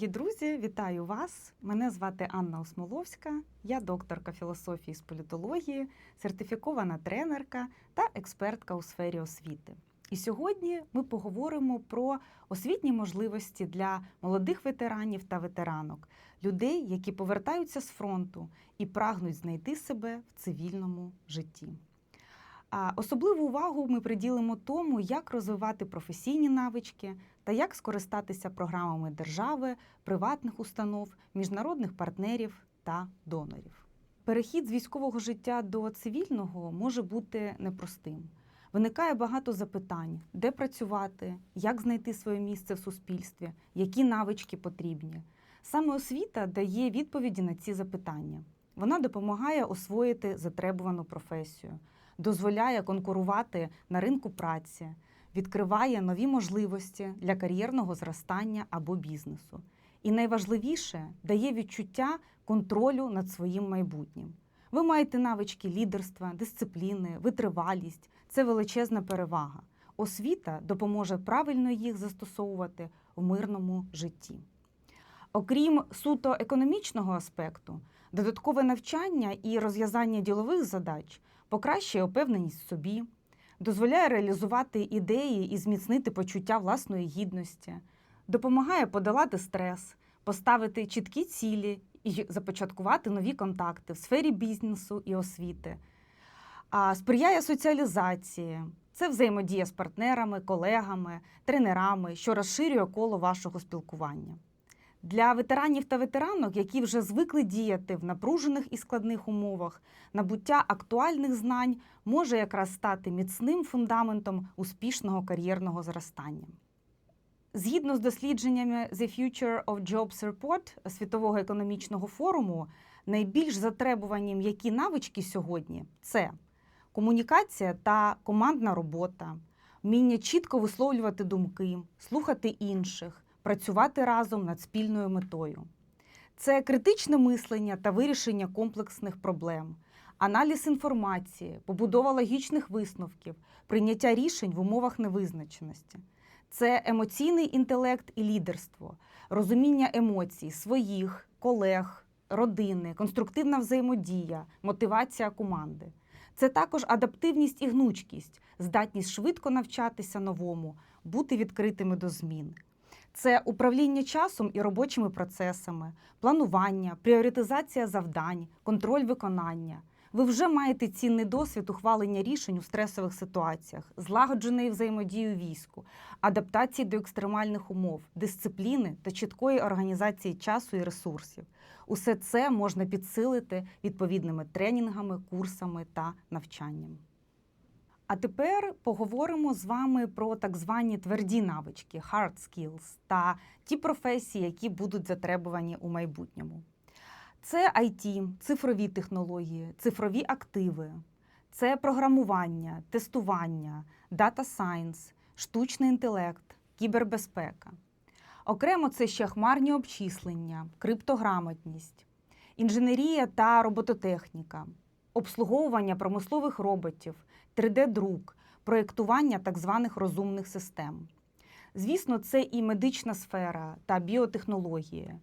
дорогі друзі, вітаю вас. Мене звати Анна Осмоловська, я докторка філософії з політології, сертифікована тренерка та експертка у сфері освіти. І сьогодні ми поговоримо про освітні можливості для молодих ветеранів та ветеранок, людей, які повертаються з фронту і прагнуть знайти себе в цивільному житті. Особливу увагу ми приділимо тому, як розвивати професійні навички та як скористатися програмами держави, приватних установ, міжнародних партнерів та донорів. Перехід з військового життя до цивільного може бути непростим. Виникає багато запитань, де працювати, як знайти своє місце в суспільстві, які навички потрібні. Саме освіта дає відповіді на ці запитання. Вона допомагає освоїти затребувану професію, дозволяє конкурувати на ринку праці, відкриває нові можливості для кар'єрного зростання або бізнесу. І найважливіше дає відчуття контролю над своїм майбутнім. Ви маєте навички лідерства, дисципліни, витривалість це величезна перевага. Освіта допоможе правильно їх застосовувати в мирному житті. Окрім суто економічного аспекту, додаткове навчання і розв'язання ділових задач покращує опевненість в собі, дозволяє реалізувати ідеї і зміцнити почуття власної гідності, допомагає подолати стрес, поставити чіткі цілі і започаткувати нові контакти в сфері бізнесу і освіти, а сприяє соціалізації. Це взаємодія з партнерами, колегами, тренерами, що розширює коло вашого спілкування. Для ветеранів та ветеранок, які вже звикли діяти в напружених і складних умовах, набуття актуальних знань може якраз стати міцним фундаментом успішного кар'єрного зростання. Згідно з дослідженнями The Future of Jobs Report Світового економічного форуму, найбільш затребувані м'які навички сьогодні це комунікація та командна робота, вміння чітко висловлювати думки, слухати інших працювати разом над спільною метою. Це критичне мислення та вирішення комплексних проблем, аналіз інформації, побудова логічних висновків, прийняття рішень в умовах невизначеності. Це емоційний інтелект і лідерство, розуміння емоцій своїх, колег, родини, конструктивна взаємодія, мотивація команди. Це також адаптивність і гнучкість, здатність швидко навчатися новому, бути відкритими до змін. Це управління часом і робочими процесами, планування, пріоритизація завдань, контроль виконання. Ви вже маєте цінний досвід ухвалення рішень у стресових ситуаціях, злагодженої взаємодії війську, адаптації до екстремальних умов, дисципліни та чіткої організації часу і ресурсів. Усе це можна підсилити відповідними тренінгами, курсами та навчанням. А тепер поговоримо з вами про так звані тверді навички hard skills та ті професії, які будуть затребувані у майбутньому. Це IT, цифрові технології, цифрові активи, це програмування, тестування, дата сайенс, штучний інтелект, кібербезпека. Окремо це ще хмарні обчислення, криптограмотність, інженерія та робототехніка, обслуговування промислових роботів, 3D-друк, проєктування так званих розумних систем. Звісно, це і медична сфера та біотехнології.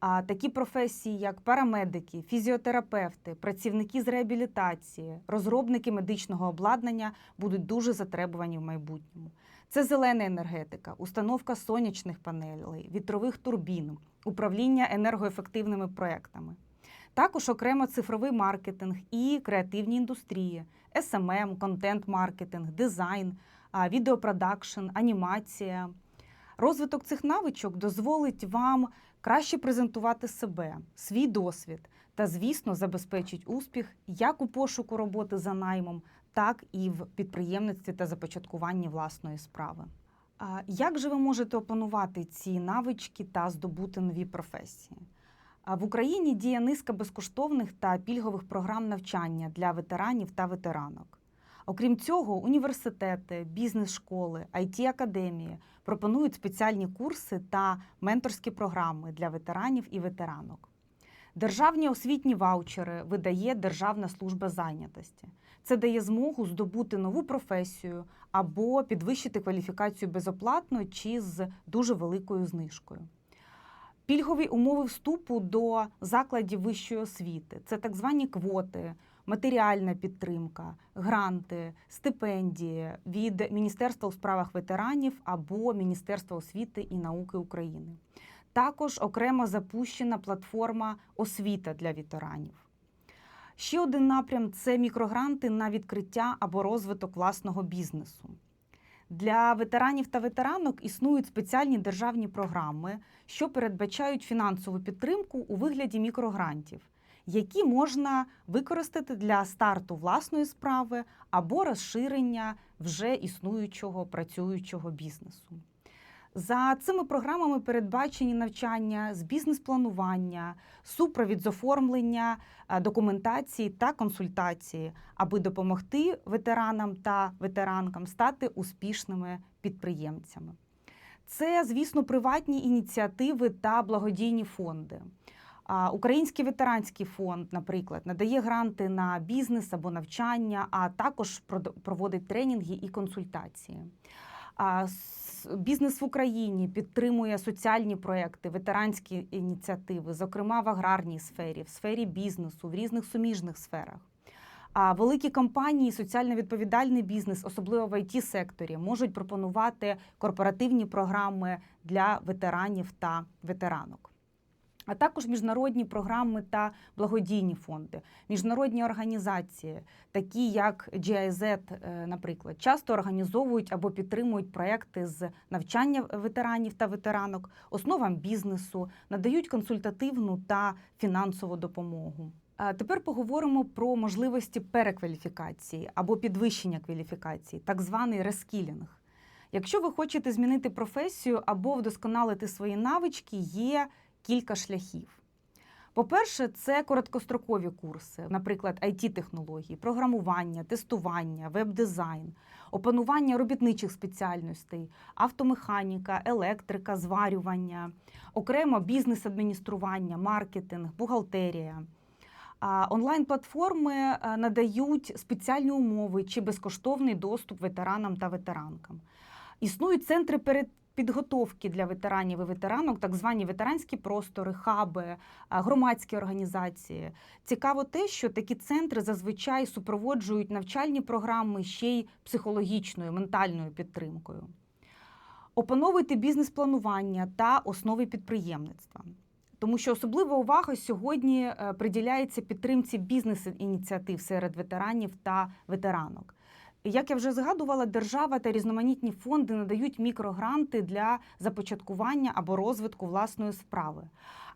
А такі професії, як парамедики, фізіотерапевти, працівники з реабілітації, розробники медичного обладнання будуть дуже затребувані в майбутньому. Це зелена енергетика, установка сонячних панелей, вітрових турбін, управління енергоефективними проектами. Також окремо цифровий маркетинг і креативні індустрії, SMM, контент-маркетинг, дизайн, відеопродакшн, анімація. Розвиток цих навичок дозволить вам краще презентувати себе, свій досвід та, звісно, забезпечить успіх як у пошуку роботи за наймом, так і в підприємництві та започаткуванні власної справи. Як же ви можете опанувати ці навички та здобути нові професії? В Україні діє низка безкоштовних та пільгових програм навчання для ветеранів та ветеранок. Окрім цього, університети, бізнес-школи, it академії пропонують спеціальні курси та менторські програми для ветеранів і ветеранок. Державні освітні ваучери видає Державна служба зайнятості. Це дає змогу здобути нову професію або підвищити кваліфікацію безоплатно чи з дуже великою знижкою. Пільгові умови вступу до закладів вищої освіти це так звані квоти, матеріальна підтримка, гранти, стипендії від Міністерства у справах ветеранів або Міністерства освіти і науки України. Також окремо запущена платформа освіта для ветеранів. Ще один напрям це мікрогранти на відкриття або розвиток власного бізнесу. Для ветеранів та ветеранок існують спеціальні державні програми, що передбачають фінансову підтримку у вигляді мікрогрантів, які можна використати для старту власної справи або розширення вже існуючого працюючого бізнесу. За цими програмами передбачені навчання з бізнес-планування, супровід з оформлення е, документації та консультації, аби допомогти ветеранам та ветеранкам стати успішними підприємцями. Це, звісно, приватні ініціативи та благодійні фонди. Український ветеранський фонд, наприклад, надає гранти на бізнес або навчання, а також проводить тренінги і консультації. Бізнес в Україні підтримує соціальні проекти, ветеранські ініціативи, зокрема в аграрній сфері, в сфері бізнесу, в різних суміжних сферах. А великі компанії, соціально відповідальний бізнес, особливо в it секторі можуть пропонувати корпоративні програми для ветеранів та ветеранок. А також міжнародні програми та благодійні фонди, міжнародні організації, такі як GIZ, е, наприклад, часто організовують або підтримують проекти з навчання ветеранів та ветеранок, основам бізнесу, надають консультативну та фінансову допомогу. Тепер поговоримо про можливості перекваліфікації або підвищення кваліфікації, так званий рескілінг. Якщо ви хочете змінити професію або вдосконалити свої навички, є кілька шляхів. По-перше, це короткострокові курси, наприклад, it технології програмування, тестування, веб-дизайн, опанування робітничих спеціальностей, автомеханіка, електрика, зварювання, окремо бізнес-адміністрування, маркетинг, бухгалтерія. Онлайн-платформи е, надають спеціальні умови чи безкоштовний доступ ветеранам та ветеранкам. Існують центри перед підготовки для ветеранів і ветеранок, так звані ветеранські простори, хаби, е, громадські організації. Цікаво те, що такі центри зазвичай супроводжують навчальні програми ще й психологічною, ментальною підтримкою. Опановуйте бізнес-планування та основи підприємництва. Тому що особлива увага сьогодні е, приділяється підтримці бізнес-ініціатив серед ветеранів та ветеранок. Як я вже згадувала, держава та різноманітні фонди надають мікрогранти для започаткування або розвитку власної справи.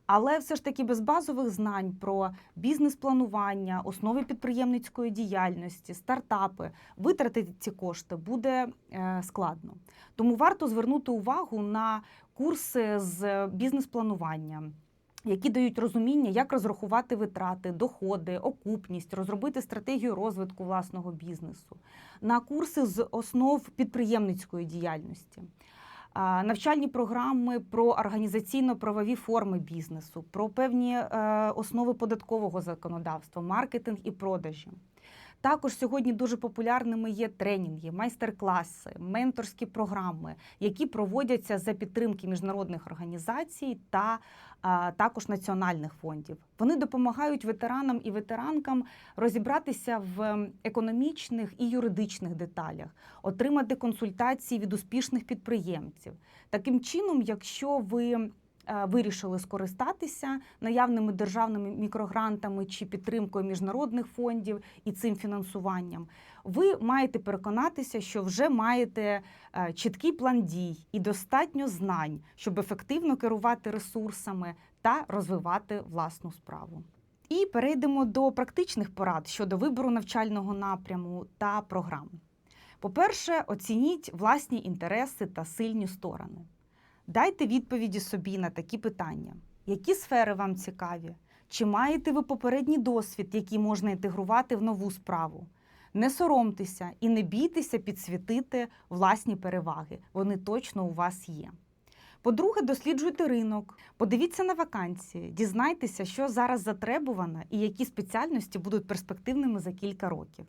Але все ж таки без базових знань про бізнес-планування, основи підприємницької діяльності, стартапи витратити ці кошти буде е, складно. Тому варто звернути увагу на курси з бізнес-планування. Які дають розуміння, як розрахувати витрати, доходи, окупність, розробити стратегію розвитку власного бізнесу, на курси з основ підприємницької діяльності, навчальні програми про організаційно-правові форми бізнесу, про певні е, основи податкового законодавства, маркетинг і продажі. Також сьогодні дуже популярними є тренінги, майстер-класи, менторські програми, які проводяться за підтримки міжнародних організацій та а, також національних фондів. Вони допомагають ветеранам і ветеранкам розібратися в економічних і юридичних деталях, отримати консультації від успішних підприємців. Таким чином, якщо ви Вирішили скористатися наявними державними мікрогрантами чи підтримкою міжнародних фондів і цим фінансуванням. Ви маєте переконатися, що вже маєте е, чіткий план дій і достатньо знань, щоб ефективно керувати ресурсами та розвивати власну справу. І перейдемо до практичних порад щодо вибору навчального напряму та програм. По-перше, оцініть власні інтереси та сильні сторони. Дайте відповіді собі на такі питання: які сфери вам цікаві? Чи маєте ви попередній досвід, який можна інтегрувати в нову справу? Не соромтеся і не бійтеся підсвітити власні переваги. Вони точно у вас є. По-друге, досліджуйте ринок, подивіться на вакансії, дізнайтеся, що зараз затребувано і які спеціальності будуть перспективними за кілька років.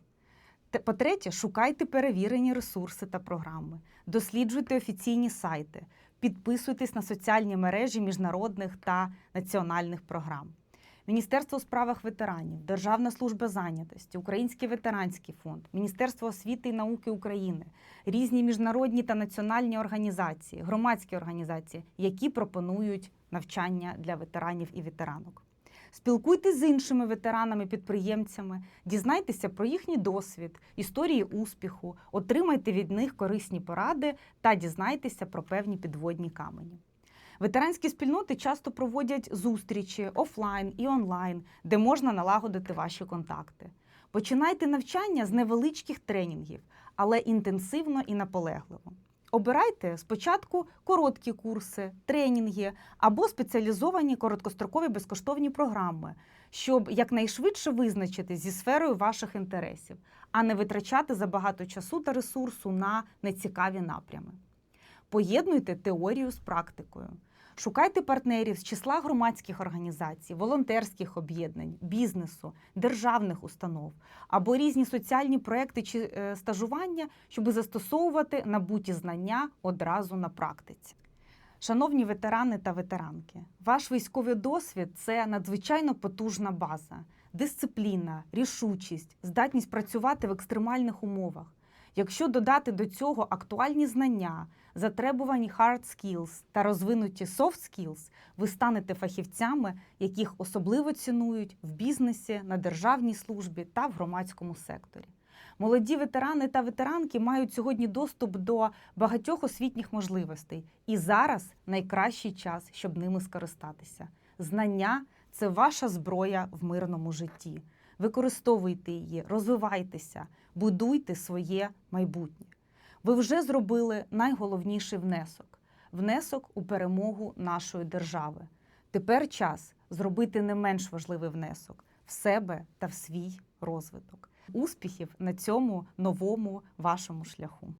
По-третє, шукайте перевірені ресурси та програми, досліджуйте офіційні сайти, підписуйтесь на соціальні мережі міжнародних та національних програм. Міністерство у справах ветеранів, Державна служба зайнятості, Український ветеранський фонд, Міністерство освіти і науки України, різні міжнародні та національні організації, громадські організації, які пропонують навчання для ветеранів і ветеранок. Спілкуйтесь з іншими ветеранами-підприємцями, дізнайтеся про їхній досвід, історії успіху, отримайте від них корисні поради та дізнайтеся про певні підводні камені. Ветеранські спільноти часто проводять зустрічі офлайн і онлайн, де можна налагодити ваші контакти. Починайте навчання з невеличких тренінгів, але інтенсивно і наполегливо. Обирайте спочатку короткі курси, тренінги або спеціалізовані короткострокові безкоштовні програми, щоб якнайшвидше визначити зі сферою ваших інтересів, а не витрачати забагато часу та ресурсу на нецікаві напрями. Поєднуйте теорію з практикою. Шукайте партнерів з числа громадських організацій, волонтерських об'єднань, бізнесу, державних установ або різні соціальні проекти чи е, стажування, щоб застосовувати набуті знання одразу на практиці. Шановні ветерани та ветеранки, ваш військовий досвід це надзвичайно потужна база, дисципліна, рішучість, здатність працювати в екстремальних умовах. Якщо додати до цього актуальні знання, затребувані hard skills та розвинуті soft skills, ви станете фахівцями, яких особливо цінують в бізнесі, на державній службі та в громадському секторі. Молоді ветерани та ветеранки мають сьогодні доступ до багатьох освітніх можливостей, і зараз найкращий час, щоб ними скористатися. Знання це ваша зброя в мирному житті. Використовуйте її, розвивайтеся, будуйте своє майбутнє. Ви вже зробили найголовніший внесок внесок у перемогу нашої держави. Тепер час зробити не менш важливий внесок в себе та в свій розвиток. Успіхів на цьому новому вашому шляху.